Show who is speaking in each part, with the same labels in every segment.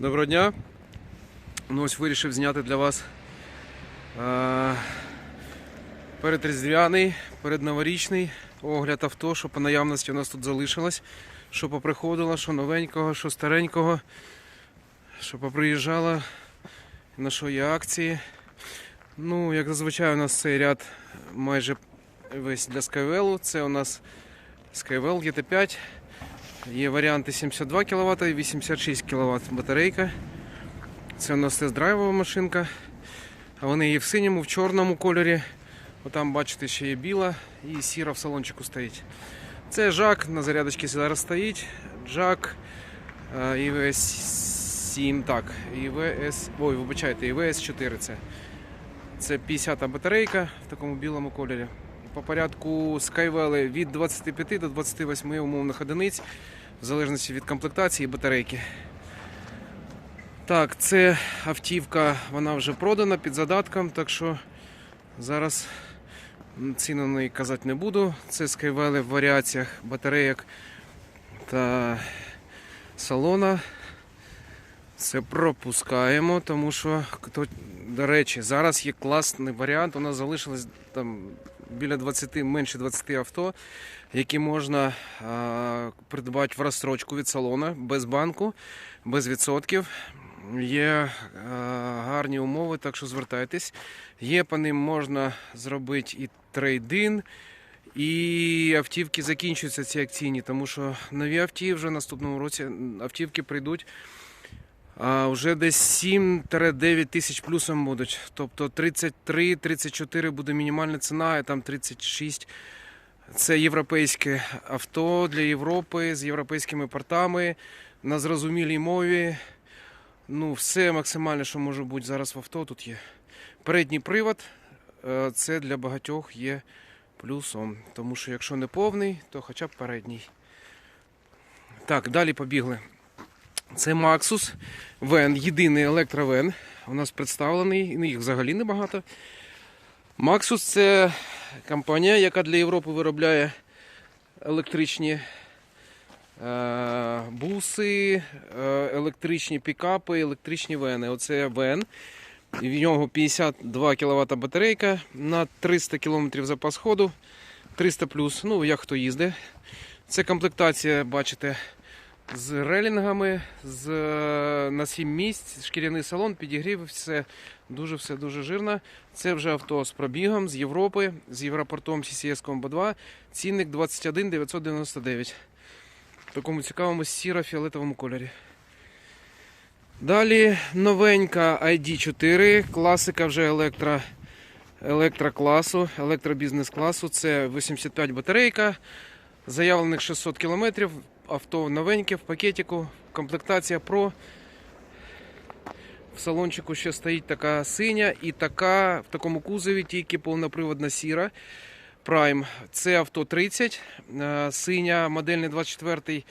Speaker 1: Доброго дня. Ну, ось вирішив зняти для вас е, передріздвяний, передноворічний огляд авто, що по наявності у нас тут залишилось, що поприходило, що новенького, що старенького, що поприїжджало, на що є акції. Ну, як зазвичай, у нас цей ряд майже весь для Skywell. Це у нас Skywell GT5. Є варіанти 72 кВт і 86 кВт батарейка. Це у нас тест-драйвова машинка. Вони є в синьому, в чорному кольорі. Отам, бачите, ще є біла і сіра в салончику стоїть. Це жак, на зарядочці зараз стоїть. Джак ІВС 7, так, ІВС, ой, вибачайте, ІВС 4 це. Це 50 батарейка в такому білому кольорі. По порядку Skywell від 25 до 28 умовних одиниць, в залежності від комплектації батарейки. Так, це автівка, вона вже продана під задатком, так що зараз ціну на неї казати не буду. Це Skywell в варіаціях батарейок та салона. Це пропускаємо, тому що, до речі, зараз є класний варіант. У нас залишилось там біля 20, менше 20 авто, які можна а, придбати в розстрочку від салона без банку, без відсотків. Є а, гарні умови, так що звертайтесь. Є по ним можна зробити і трейдин. І автівки закінчуються ці акційні, тому що нові автівки вже наступному році автівки прийдуть вже десь 7-9 тисяч плюсом будуть. Тобто 33-34 буде мінімальна ціна, а там 36. Це європейське авто для Європи з європейськими портами на зрозумілій мові. Ну, все максимальне, що може бути зараз в авто, тут є. Передній привод е, це для багатьох є плюсом. Тому що якщо не повний, то хоча б передній. Так, далі побігли. Це Maxus Вен, єдиний електровен. У нас представлений, їх взагалі небагато. Maxus це компанія, яка для Європи виробляє електричні е, буси, е, електричні пікапи, електричні вени. Оце вен. В нього 52 кВт батарейка на 300 км запас ходу. 300 плюс, ну як хто їздить. Це комплектація, бачите, з релінгами, з, е, на 7 місць, шкіряний салон, підігрів, все дуже все дуже жирно. Це вже авто з пробігом з Європи, з Європортом CCS Combo 2. Цінник 21 999. В такому цікавому сіро-фіолетовому кольорі. Далі новенька ID4, класика вже електро, електрокласу, електробізнес класу. Це 85 батарейка, заявлених 600 км. Авто новеньке в пакетику, комплектація Pro. В салончику ще стоїть така синя і така в такому кузові тільки повноприводна сіра. Prime. Це авто 30, е, синя модельний 24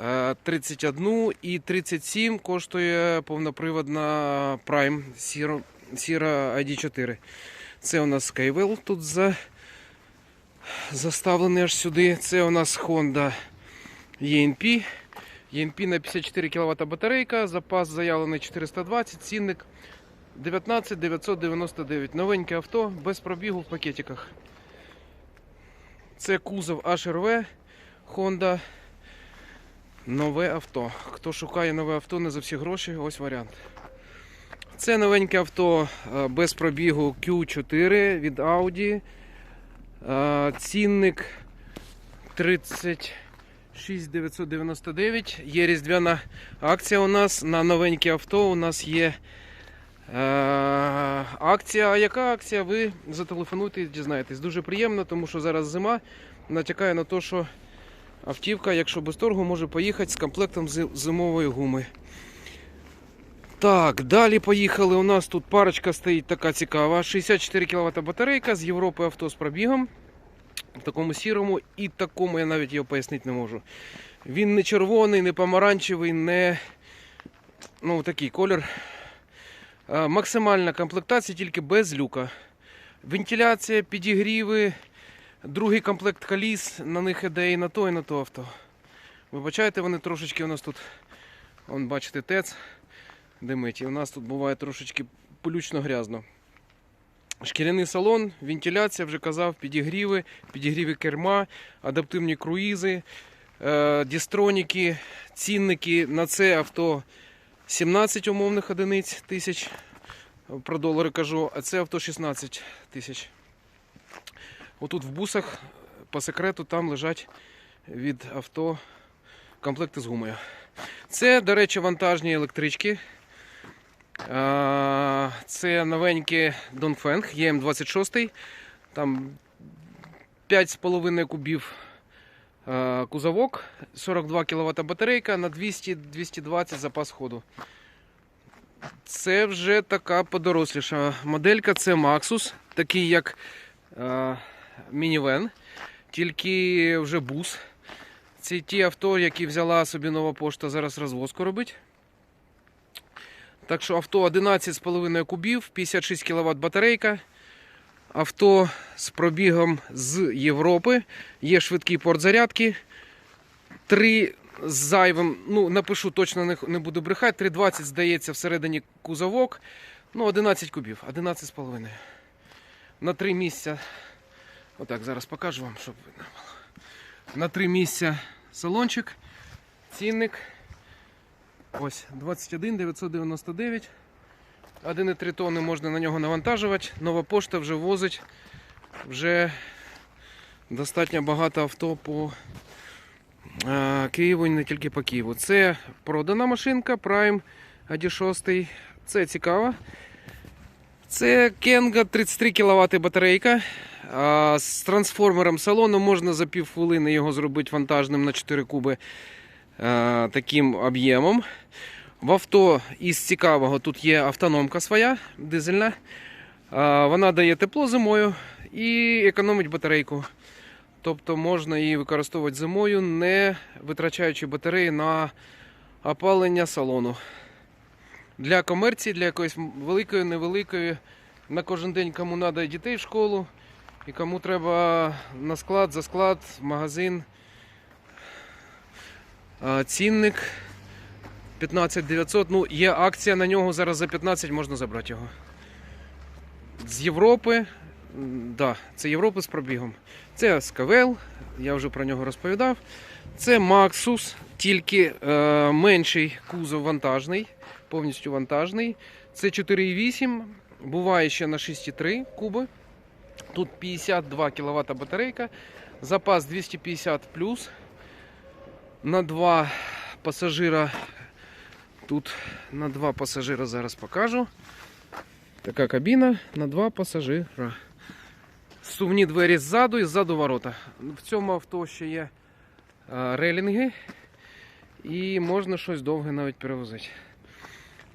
Speaker 1: е, 31 і 37 коштує повноприводна Prime сіра, сіра ID4. Це у нас Skywell тут за, заставлений аж сюди. Це у нас Honda ENP. ENP на 54 кВт батарейка, запас заявлений 420, цінник 19 999. Новеньке авто без пробігу в пакетиках. Це кузов HRV Honda. Нове авто. Хто шукає нове авто не за всі гроші, ось варіант. Це новеньке авто е, без пробігу Q4 від Audi. Е, Цінник 30. 6999. Є різдвяна акція у нас на новеньке авто. У нас є е, акція. А яка акція? Ви зателефонуйте і дізнаєтесь. Дуже приємно, тому що зараз зима натякає на те, що автівка, якщо без торгу, може поїхати з комплектом зимової гуми. Так, далі поїхали. У нас тут парочка стоїть така цікава. 64 кВт батарейка з Європи авто з пробігом такому сірому і такому я навіть його пояснити не можу. Він не червоний, не помаранчевий, не ну, такий колір. Максимальна комплектація тільки без люка. Вентиляція, підігріви, другий комплект коліс, на них іде і на то, і на то авто. Вибачайте, вони трошечки у нас тут Вон, бачите, ТЕЦ димить. І у нас тут буває трошечки полючно грязно. Шкіряний салон, вентиляція, вже казав, підігріви, підігріви керма, адаптивні круїзи, е, дістроніки, цінники на це авто 17 умовних одиниць тисяч. Про долари кажу, а це авто 16 тисяч. Отут в бусах по секрету там лежать від авто комплекти з гумою. Це, до речі, вантажні електрички. Це новенькі Dongfeng EM26. Там 5,5 кубів кузовок, 42 кВт батарейка на 200-220 запас ходу. Це вже така подоросліша моделька. Це Maxus, такий як мінівен, тільки вже бус. Це ті авто, які взяла собі нова пошта, зараз розвозку робить. Так що авто 11,5 кубів, 56 кВт батарейка. Авто з пробігом з Європи. Є швидкий порт зарядки. 3 з зайвим, ну напишу точно не, буду брехати. 3,20 здається всередині кузовок. Ну, 11 кубів, 11,5. На 3 місця. Отак, зараз покажу вам, щоб видно було. На 3 місця салончик, цінник. Ось 21 999. 1,3 тонни можна на нього навантажувати. Нова пошта вже возить. Вже достатньо багато авто по е, Києву і не тільки по Києву. Це продана машинка Prime ID6. Це цікаво. Це Kenga 33 кВт батарейка. З трансформером салону можна за пів хвилини його зробити вантажним на 4 куби таким об'ємом. В авто із цікавого тут є автономка своя, дизельна. Вона дає тепло зимою і економить батарейку. Тобто можна її використовувати зимою, не витрачаючи батареї на опалення салону. Для комерції, для якоїсь великої, невеликої, на кожен день кому треба дітей в школу, і кому треба на склад, за склад, в магазин. Цінник 15 900. Ну, є акція на нього зараз за 15 можна забрати його. З Європи. Да, це Європи з пробігом. Це СКВЛ, я вже про нього розповідав. Це Maxus, тільки е, менший кузов вантажний, повністю вантажний. Це 4,8, буває ще на 6,3 куби. Тут 52 кВт батарейка, запас 250 плюс. На два пасажира. Тут на два пасажира зараз покажу. Така кабіна на два пасажира. Сувні двері ззаду і ззаду ворота. В цьому авто ще є релінги. І можна щось довге навіть перевозити.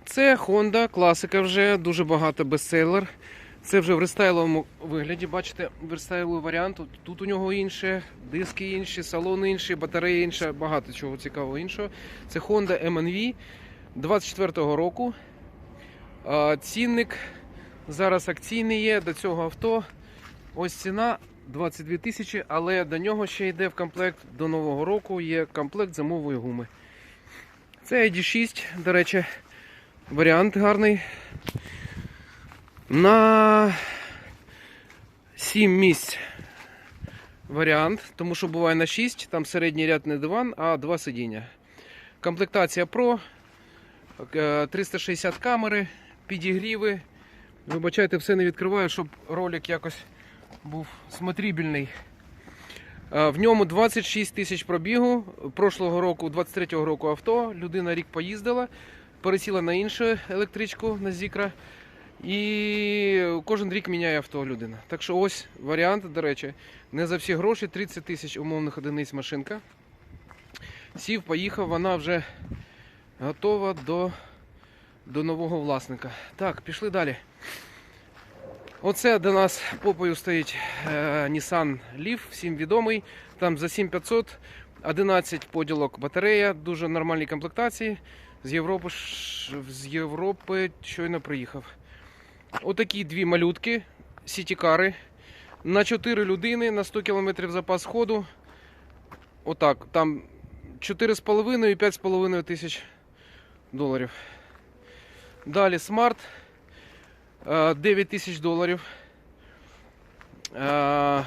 Speaker 1: Це Honda, класика вже, дуже багато бестселер. Це вже в рестайловому вигляді. Бачите, рестайловий варіант. Тут, у нього інше, диски інші, салон інший, батарея інша, багато чого цікавого іншого. Це Honda MNV 24-го року. Цінник зараз акційний є до цього авто. Ось ціна 22 тисячі, але до нього ще йде в комплект до Нового року є комплект зимової гуми. Це ID6, до речі, варіант гарний. На 7 місць варіант, тому що буває на 6, там середній ряд не диван, а два сидіння. Комплектація Pro, е, 360 камери, підігріви. Вибачайте, все не відкриваю, щоб ролик якось був смотрибельний. Е, В ньому 26 тисяч пробігу. Прошлого року, 23-го року авто. Людина рік поїздила, пересіла на іншу електричку на Зікра. І кожен рік міняє авто людина. Так що ось варіант, до речі, не за всі гроші, 30 тисяч умовних одиниць машинка. Сів, поїхав, вона вже готова до, до нового власника. Так, пішли далі. Оце до нас попою стоїть е, Nissan Leaf, всім відомий. Там за 7500, 11 поділок батарея, дуже нормальні комплектації. З Європи, з Європи щойно приїхав. Отакі дві малютки, сітікари. На 4 людини, на 100 км запас ходу. Отак, там 4,5 і 5,5 тисяч доларів. Далі смарт е, 9 тисяч доларів. Е,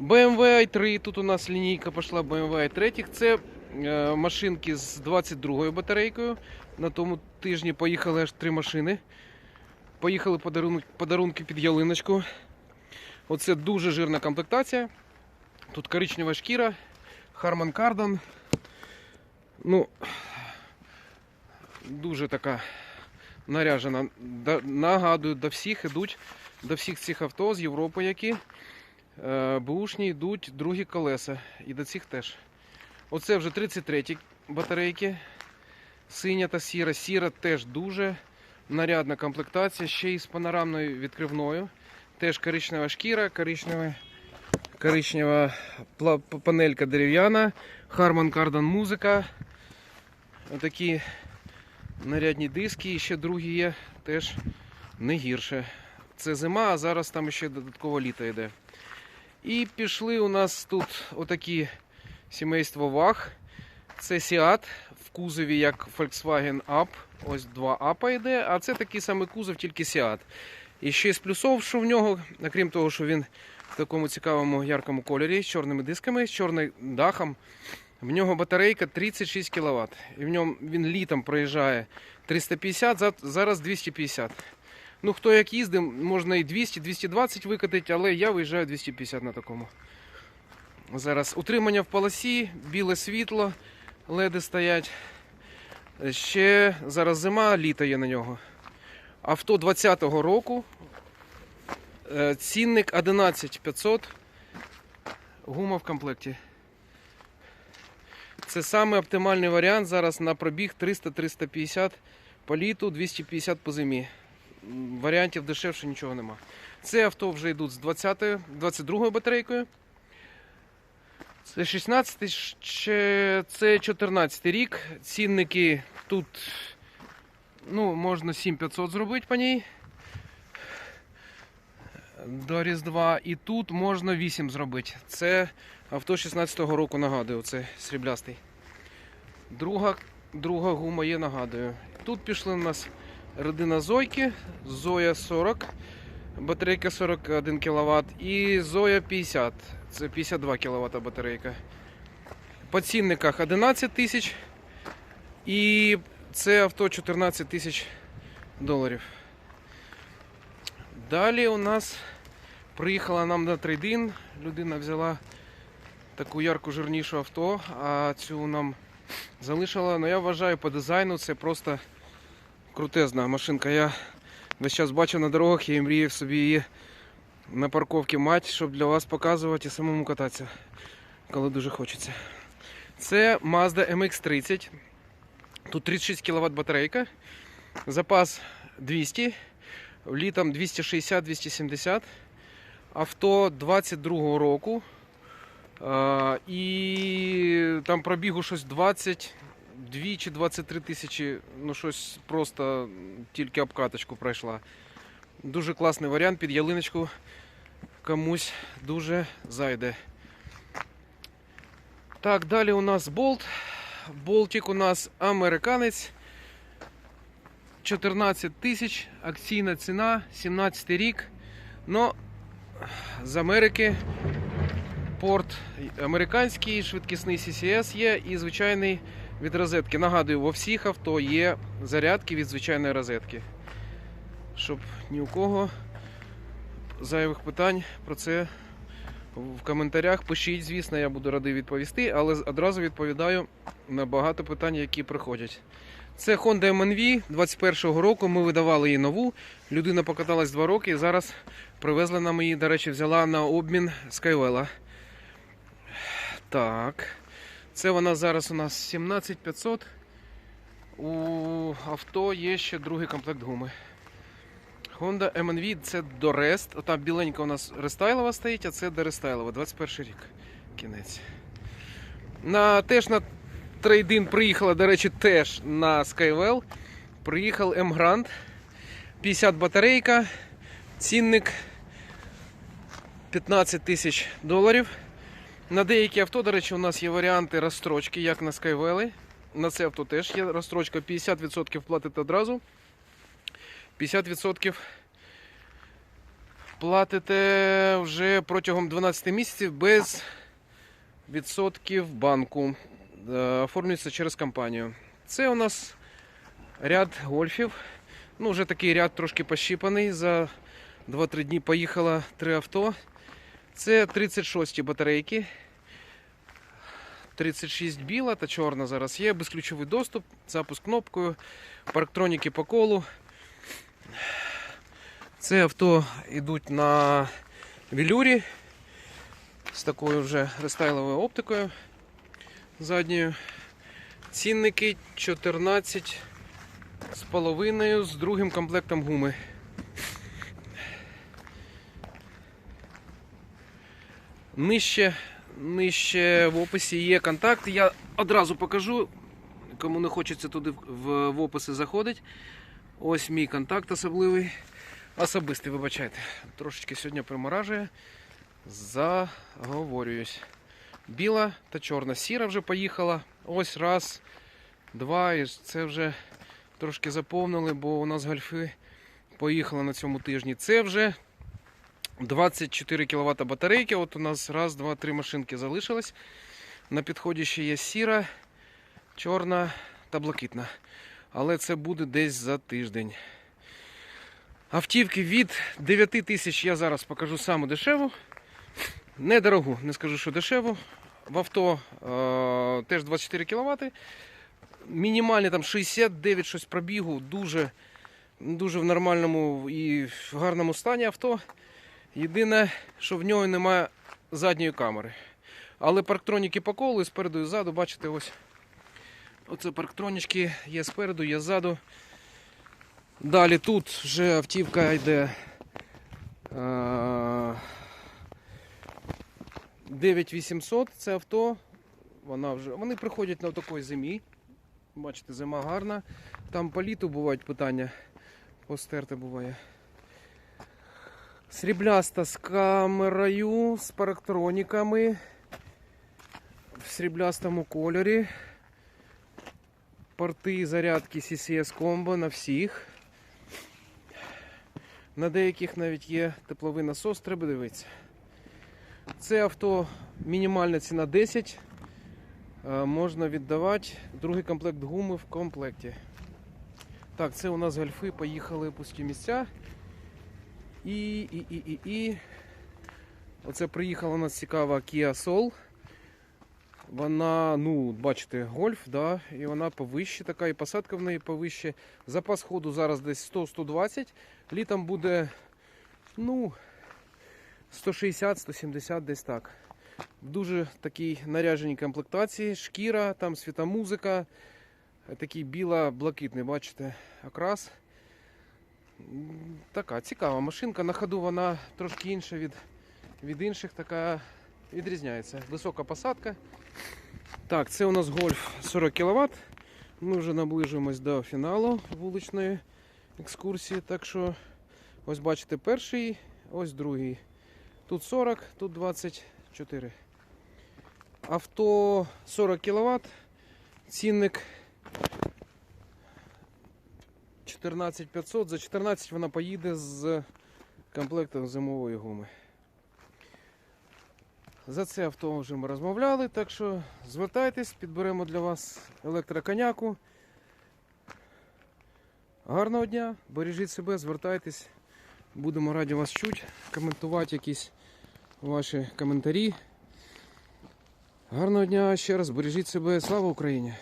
Speaker 1: BMW i3, тут у нас лінійка пішла BMW i3. Це е, машинки з 22 батарейкою. На тому тижні поїхали аж три машини. Поїхали подарунки, під ялиночку. Оце дуже жирна комплектація. Тут коричнева шкіра, Harman Kardon. Ну, дуже така наряжена. Нагадую, до всіх ідуть, до всіх цих авто з Європи, які е, бушні йдуть другі колеса. І до цих теж. Оце вже 33 ті батарейки. Синя та сіра. Сіра теж дуже нарядна комплектація, ще й з панорамною відкривною. Теж коричнева шкіра, коричнева, коричнева панелька дерев'яна, Harman Kardon музика. Отакі нарядні диски, і ще другі є, теж не гірше. Це зима, а зараз там ще додатково літо йде. І пішли у нас тут отакі сімейство ваг. Це Seat в кузові, як Volkswagen Up. Ось два апа йде, а це такий самий кузов, тільки Seat. І ще з плюсов, що в нього, окрім того, що він в такому цікавому яркому кольорі з чорними дисками, з чорним дахом. В нього батарейка 36 кВт. І в ньому він літом проїжджає 350, зараз 250. Ну, хто як їздив, можна і 200-220 викатити, але я виїжджаю 250 на такому. Зараз утримання в полосі, біле світло, леди стоять. Ще зараз зима, літо є на нього. Авто 20-го року. Е, Цінник 11500. Гума в комплекті. Це саме оптимальний варіант зараз на пробіг 300-350 по літу, 250 по зимі. Варіантів дешевше нічого нема. Це авто вже йдуть з 20 22 батарейкою. Це 16 це 14 рік. Цінники тут ну, можна 7500 зробити по ній. До Різдва. І тут можна 8 зробити. Це авто 16-го року, нагадую, це сріблястий. Друга, друга гума є, нагадую. Тут пішли у нас родина Зойки, Зоя 40, батарейка 41 кВт і Зоя 50. Це 52 кВт батарейка. По цінниках 11 тисяч. І це авто 14 тисяч доларів. Далі у нас приїхала нам на трейдин. Людина взяла таку ярку жирнішу авто, а цю нам залишила. Ну я вважаю по дизайну це просто крутезна машинка. Я весь час бачив на дорогах і мріяв собі її на парковці мати, щоб для вас показувати і самому кататися, коли дуже хочеться. Це Mazda MX-30. Тут 36 кВт батарейка. Запас 200, літом 260-270. Авто 22 року. І там пробігу щось 22 чи 23 тисячі, ну щось просто тільки обкаточку пройшла. Дуже класний варіант під ялиночку комусь дуже зайде. Так, далі у нас болт. Болтик у нас американець. 14 тисяч, акційна ціна, 17 рік. Но з Америки порт американський, швидкісний CCS є і звичайний від розетки. Нагадую, во всіх авто є зарядки від звичайної розетки. Щоб ні у кого зайвих питань про це в коментарях пишіть, звісно, я буду радий відповісти, але одразу відповідаю на багато питань, які приходять. Це Honda MNV 21-го року. Ми видавали її нову. Людина покаталась 2 роки і зараз привезла нам її, до речі, взяла на обмін Skywell. Так. Це вона зараз у нас 17500. У авто є ще другий комплект гуми. Honda MNV це до Рест. Ота біленька у нас рестайлова стоїть, а це до рестайлова. 21 рік. Кінець. На, теж на трейдин приїхала, до речі, теж на Skywell. Приїхав M-Grand. 50 батарейка. Цінник 15 тисяч доларів. На деякі авто, до речі, у нас є варіанти розстрочки, як на Skywell. На це авто теж є розстрочка 50% платите одразу. 50% платите вже протягом 12 місяців без відсотків банку. Е, Оформлюється через компанію. Це у нас ряд гольфів. Ну, вже такий ряд трошки пощіпаний. За 2-3 дні поїхало три авто. Це 36 батарейки. 36 біла та чорна зараз є. Безключовий доступ, запуск кнопкою, парктроніки по колу. Це авто йдуть на велюрі з такою вже рестайловою оптикою задньою. Цінники 14 з половиною з другим комплектом гуми. Нижче, нижче в описі є контакти. Я одразу покажу, кому не хочеться туди в, в описи заходить. Ось мій контакт особливий. Особистий, вибачайте. Трошечки сьогодні приморажує. Заговорююсь. Біла та чорна. Сіра вже поїхала. Ось раз, два. І це вже трошки заповнили, бо у нас гольфи поїхали на цьому тижні. Це вже 24 кВт батарейки. От у нас раз, два, три машинки залишилось. На підході ще є сіра, чорна та блакитна. Але це буде десь за тиждень. Автівки від 9 тисяч я зараз покажу саму дешеву. Недорогу, не скажу, що дешеву. В авто е, теж 24 кВт. Мінімальні там 69 щось пробігу, дуже, дуже в нормальному і в гарному стані авто. Єдине, що в нього немає задньої камери. Але парктроніки по колу і спереду і ззаду, бачите, ось. Оце парктронічки є спереду, є ззаду. Далі тут вже автівка йде. е, 9800 це авто. Вона вже, вони приходять на такій зимі. Бачите, зима гарна. Там по літу бувають питання. Постерти буває. Срібляста з камерою, з парктроніками. В сріблястому кольорі. Порти зарядки CCS Combo на всіх. На деяких навіть є тепловий насос, треба дивитися. Це авто мінімальна ціна 10. Е, Можна віддавати. Другий комплект гуми в комплекті. Так, це у нас гольфи, поїхали пусті місця. І, і, і, і, і. Оце приїхала у нас цікава Kia Soul. Вона, ну, бачите, гольф, да, і вона повище така, і посадка в неї повище. Запас ходу зараз десь 100-120. Літом буде, ну, 160-170 десь так. В дуже такій наряженій комплектації, шкіра, там світомузика, такий біла-блакитний, бачите, окрас. Така цікава машинка. На ходу вона трошки інша від, від інших, така відрізняється. Висока посадка. Так, це у нас гольф 40 кВт. Ми вже наближуємось до фіналу вуличної екскурсії. Так що, ось бачите, перший, ось другий. Тут 40, тут 24. Авто 40 кВт. Цінник 14500. За 14 вона поїде з комплектом зимової гуми. За це авто вже ми розмовляли, так що звертайтесь, підберемо для вас електроконяку. Гарного дня, бережіть себе, звертайтесь. Будемо раді вас чути, коментувати якісь ваші коментарі. Гарного дня ще раз, бережіть себе, слава Україні!